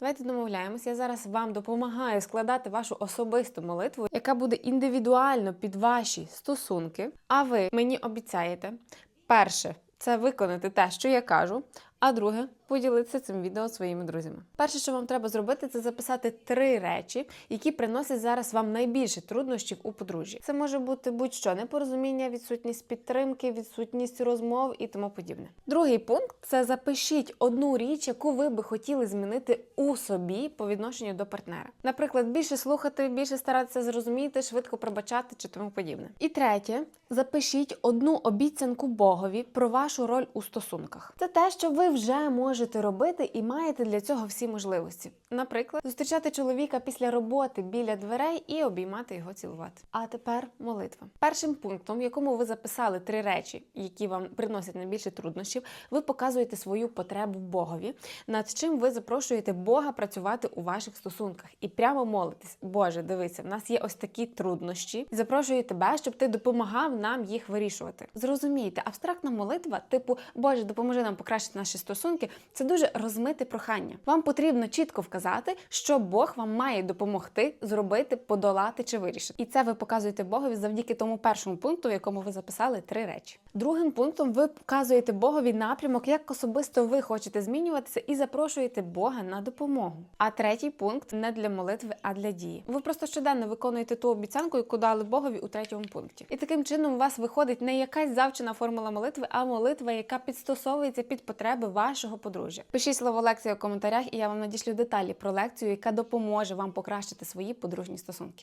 Давайте домовляємося. Я зараз вам допомагаю складати вашу особисту молитву, яка буде індивідуально під ваші стосунки. А ви мені обіцяєте перше це виконати те, що я кажу. А друге поділитися цим відео своїми друзями. Перше, що вам треба зробити, це записати три речі, які приносять зараз вам найбільше труднощів у подружжі. Це може бути будь-що непорозуміння, відсутність підтримки, відсутність розмов і тому подібне. Другий пункт це запишіть одну річ, яку ви би хотіли змінити у собі по відношенню до партнера. Наприклад, більше слухати, більше старатися зрозуміти, швидко пробачати чи тому подібне. І третє, запишіть одну обіцянку Богові про вашу роль у стосунках. Це те, що ви вже можете робити і маєте для цього всі можливості. Наприклад, зустрічати чоловіка після роботи біля дверей і обіймати його цілувати. А тепер молитва. Першим пунктом, в якому ви записали три речі, які вам приносять найбільше труднощів, ви показуєте свою потребу Богові, над чим ви запрошуєте Бога працювати у ваших стосунках і прямо молитесь. Боже, дивися, в нас є ось такі труднощі. Запрошую тебе, щоб ти допомагав нам їх вирішувати. Зрозумійте, абстрактна молитва, типу Боже, допоможи нам покращити наші стосунки. Це дуже розмите прохання. Вам потрібно чітко вказати, що Бог вам має допомогти зробити, подолати чи вирішити. І це ви показуєте Богові завдяки тому першому пункту, в якому ви записали три речі. Другим пунктом ви показуєте Богові напрямок, як особисто ви хочете змінюватися, і запрошуєте Бога на допомогу. А третій пункт не для молитви, а для дії. Ви просто щоденно виконуєте ту обіцянку, яку дали Богові у третьому пункті. І таким чином у вас виходить не якась завчена формула молитви, а молитва, яка підстосовується під потреби вашого подружжя. Пишіть слово лекція у коментарях, і я вам надішлю деталі про лекцію, яка допоможе вам покращити свої подружні стосунки.